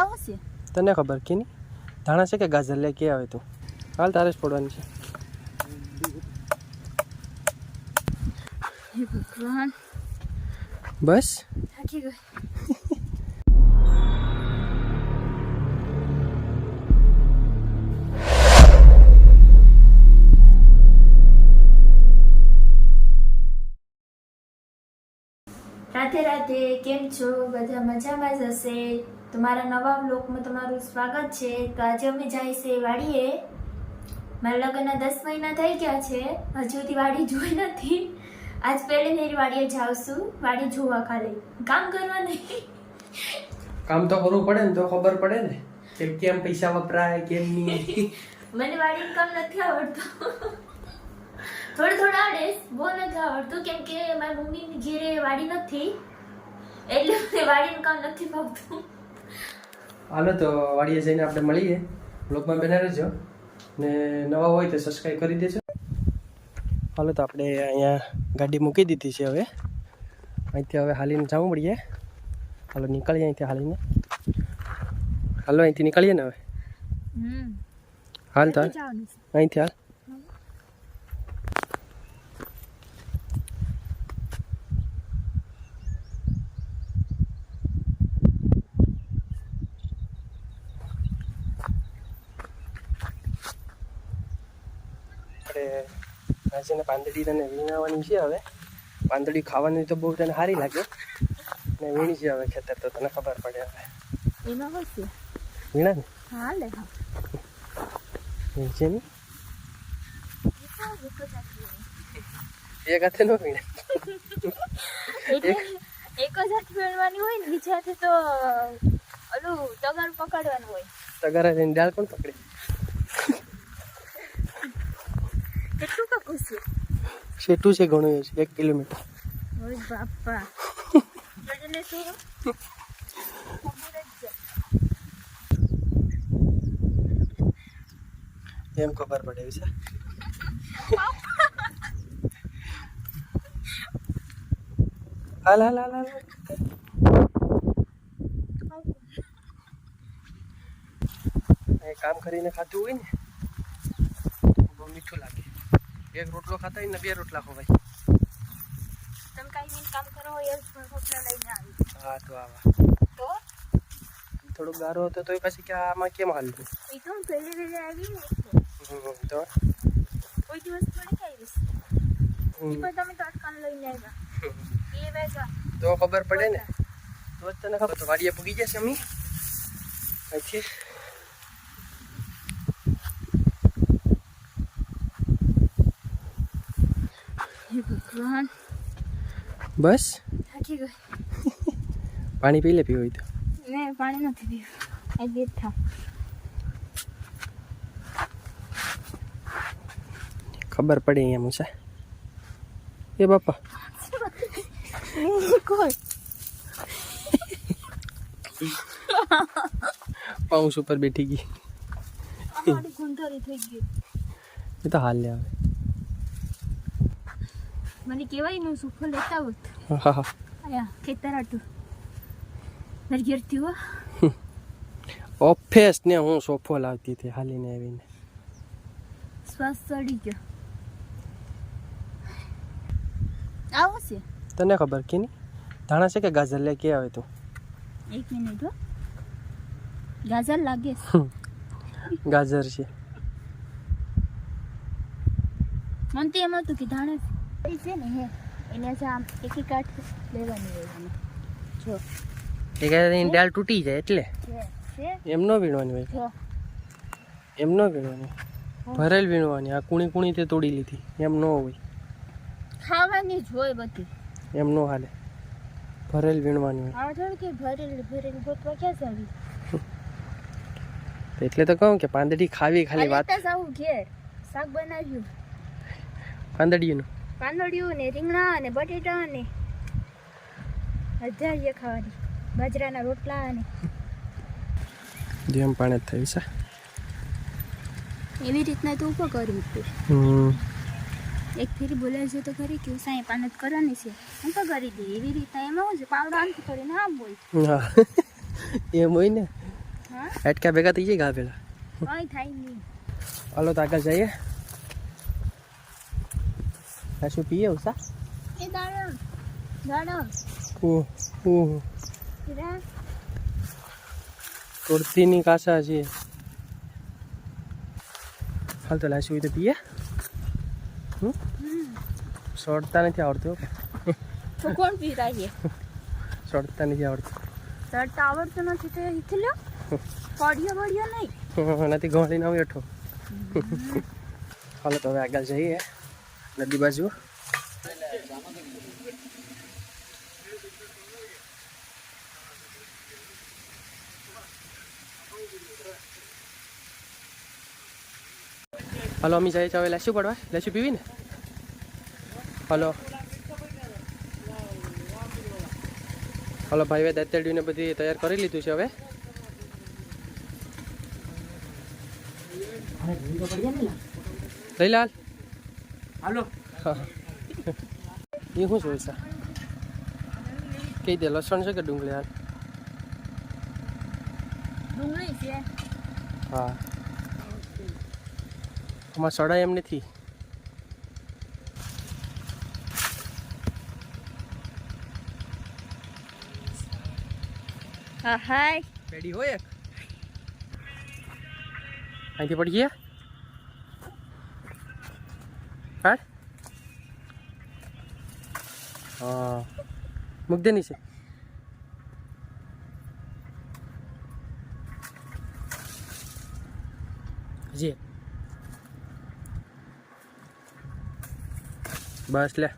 આવો છે. તને ખબર કે ધાણા છે કે ગાજર? લે કે આવે તું? હાલ તારે જ પડવાની છે. બસ? થાકી ગઈ. રાધે રાધે કેમ છો? બધા મજામાં જ હશે? તમારા નવા બ્લોગમાં તમારું સ્વાગત છે. તો આજે અમે જાય છે વાડીએ. મારા લગ્નના દસ મહિના થઈ ગયા છે. હજુ સુધી વાડી જોઈ નથી. આજ પહેલી ફેરી વાડીએ છું. વાડી જોવા ખાલી. કામ કરવા નહીં. કામ તો કરવું પડે ને તો ખબર પડે ને કે કેમ પૈસા વપરાય કેમ નહીં. મને વાડી કામ નથી આવડતું. થોડું થોડું આવડે બહુ નથી આવડતું કેમ કે મારી મમ્મીની ઘેરે વાડી નથી. એટલે મને વાડીનું કામ નથી ફાવતું હાલો તો વાડીએ જઈને આપણે મળીએ. બ્લોગમાં બેના રહેજો. ને નવા હોય તો સબસ્ક્રાઈબ કરી દેજો. હાલો તો આપણે અહીંયા ગાડી મૂકી દીધી છે હવે. અહીંથી હવે હાલીને જવું પડીએ હાલો નીકળીએ અહીંથી હાલીને. હાલો અહીંથી નીકળીએ ને હવે. હાલ તો અહીંથી હાલ. આપણે રાજ્યને પાંદડી તને વીણાવાની છે હવે. પાંદડી ખાવાની તો બહુ તને સારી લાગે. ને વીણી છે હવે ખેતર તો તને ખબર પડે હવે. એમાં વીણા ને? હા લે છે ને? એક હાથે નો વીણે. એક જ હાથ વીણવાની હોય ને બીજા હાથે તો ઓલું તગાર પકડવાનું હોય. તગારા ડાળ પણ પકડે? કેટલું છે? શેઠું છે ઘણું છે એક કિલોમીટર. ઓય બાપા. શું? એમ ખબર પડે છે. હાલ હાલ હાલ હાલ. કામ કરીને ખાધું હોય ને બહુ મીઠું લાગે. એક રોટલો ખાતા હોય ને બે રોટલા ખવાય. તમે કાંઈ કામ કરો એ રોટલા લઈને આવી. હા તો આવા. તો? થોડો ગારો હતો તો પછી કે આમાં કેમ હાલતું? એ તો પહેલી વહેલી આવી તો. કોઈ દિવસ થોડી ખાઈશ એ તમે તો અટકાન લઈને આવ્યા. એ વેગા તો ખબર પડે ને? તો તને ખબર તો વાડીએ પૂગી જશે અમી અહીંથી ભગવાન બસ? થાકી ગઈ. પાણી પી લે પીવું તો. ને પાણી નથી પીવું. આ બેઠા ખબર પડી એમ છે એ બાપા. કોઈ. પાઉસ ઉપર બેઠી ગઈ. એ તો હાલ લે હવે. મને કહેવાયનું સુખો લેતા હોત. આયા ખેતર આટું. મારી ઘેરથી હો. ઓફેસ ને હું સોફો લાવતી હતી હાલીને આવીને. શ્વાસ ચડી ગયો. આવો છે. તને ખબર કે નહીં? ધાણા છે કે ગાજર લે કે આવે તું? એક મિનિટ હો. ગાજર લાગે. ગાજર છે. મને તો એમ હતું કે ધાણે છે ને હે એને જ આમ એક એક લેવાની હોય જો. એની ડાળ તૂટી જાય એટલે. એમ ન વીણવાની હોય. એમ ન વીણવાની. ભરેલ વીણવાની. આ કુણી કુણી તે તોડી લીધી. એમ ન હોય. ખાવાની જ હોય બધી. એમ ન હાલે. ભરેલ વીણવાની હોય. આ થોડી કે ભરેલ ભરેલી ગોતવા ક્યાં જાવી? એટલે તો કહું કે પાંદડી ખાવી ખાલી વાત. સાવ ઘેર. શાક બનાવ્યું. પાંદડીનું. પાંદડિયું ને રીંગણા ને બટેટા ને હજારીએ ખાવાની. બાજરાના રોટલા ને જેમ પાણી જ થયું છે. એવી રીતના તું ઊભો કરી તું એક ફેરી બોલાય છે તો ખરી કે સાંઈ પાનત કરવાની છે. હું તો કરી દે એવી રીતના એમાં શું છે? પાવડો આમ કરીને આમ બોલ હા. એમ હોય ને? એટકા ભેગા થઈ જાય ગા પેલા કઈ થાય નહીં. હાલો તો આગળ જઈએ. શું પીએ ઉષા એ દાડો દાડો ઓહ ઓહ કિરા કુર્તીની કાસા છે. હાલ તો લાસી હોય તો પીએ? સોડતા નથી આવડતું તો કોણ પીતા છે? સોડતા નથી આવડતું. ચડતા આવડતું નથી તો શીખી લો પડ્યો પડ્યો નહીં. નથી ગોળીને આવી અઠો હાલો તો હવે આગળ જઈએ. નદી બાજુ હલો અમી જાય હવે લેશું પડવા લેશું પીવી ને હલો હલો ભાઈ દાંતેડીને બધી તૈયાર કરી લીધું છે હવે લઈ લાલ હાલો. એ શું છે? કહી દે લસણ છે કે ડુંગળી હાલ? ડુંગળી છે. હા. આમાં સડાય એમ નથી. હા હાય. પેડી હોય એક? અહીંથી પડી ગયા? હા. મૂક દે નીચે જી બસ લે.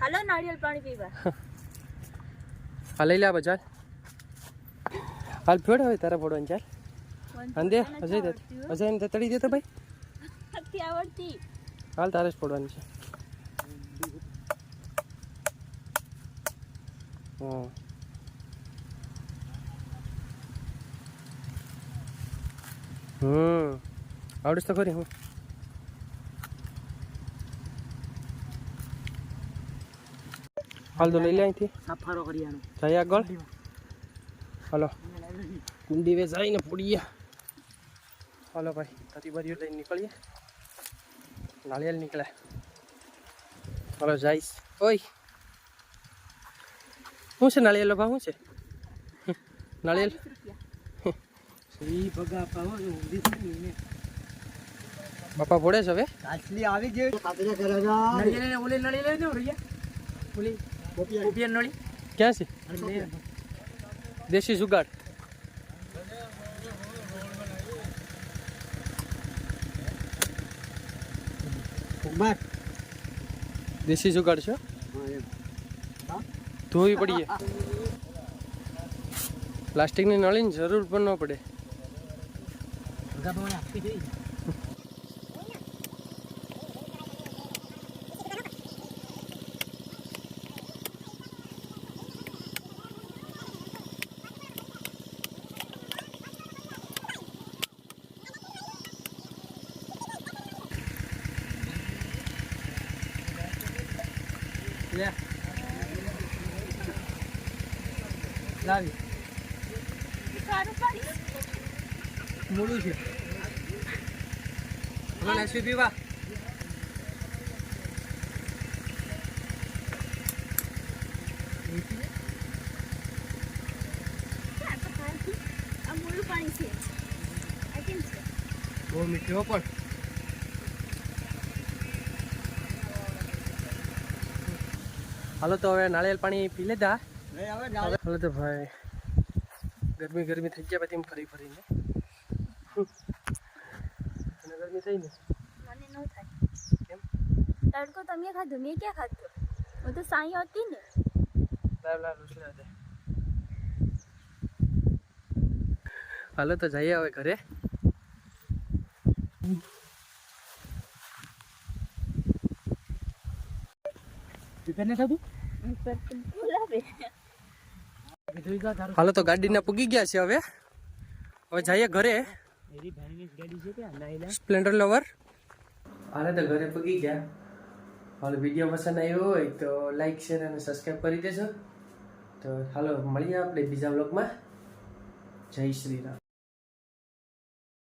હાલો નાળિયેર પાણી પીવા. હા લઈ લે આ બજાર હાલ ફેડ હવે તારા ફોડવાની ચાલ. અંદે અજય દે અજય તડી તળી દેતો ભાઈ. નથી હાલ તારે જ ફોડવાની છે. હા હમ. આવડીશ તો ખરી હું. હાલ તો લઈ લે અહીંથી. સફારો કરીવાનો જઈ આગળ. હલો. કુંડી વે જઈને પડીએ હલો ભાઈ તતી બધી લઈને નીકળીએ. નાળિયેર નીકળે હાલો જઈશ ઓય શું છે નાળિયેર ભાવ શું છે નાળિયેર ને બાપા ભોળે છે હવે કાચલી આવી ગઈ કાચલે કરે નળી લઈને ઓલી નળી લઈને રૈયા ઓલી કોપિયા નળી ક્યાં છે દેશી જુગાડ બાર. દેશી જુગાડ છે? ધોવી પડીએ. પ્લાસ્ટિકની નળીની જરૂર પણ ન પડે. લે. લાવી. છે. પીવા. મૂળું છે. બહુ મીઠી પણ. હાલો તો હવે નાળિયેર પાણી પી લેતા હાલો તો ભાઈ ગરમી ગરમી થઈ ગયા પછી એમ ફરી ફરીને. ગરમી થઈ ને? મને ન થાય. કેમ? તડકો તમે ખાધું મેં ક્યાં ખાધું? હું તો સાંઈ હતી ને. લાવ લાવ રૂસલા દે. હાલો તો જઈએ હવે ઘરે. પીપેને થતું હાલો તો ગાડીના પૂગી ગયા છે હવે. હવે જઈએ ઘરે. સ્પ્લેન્ડર લવર હાલે તો ઘરે પૂગી ગયા. હાલ વીડિયો પસંદ આવ્યો હોય તો લાઈક શેર અને સબસ્ક્રાઈબ કરી દેજો. તો હાલો, મળીએ આપણે બીજા બ્લોગમાં જય શ્રી રામ.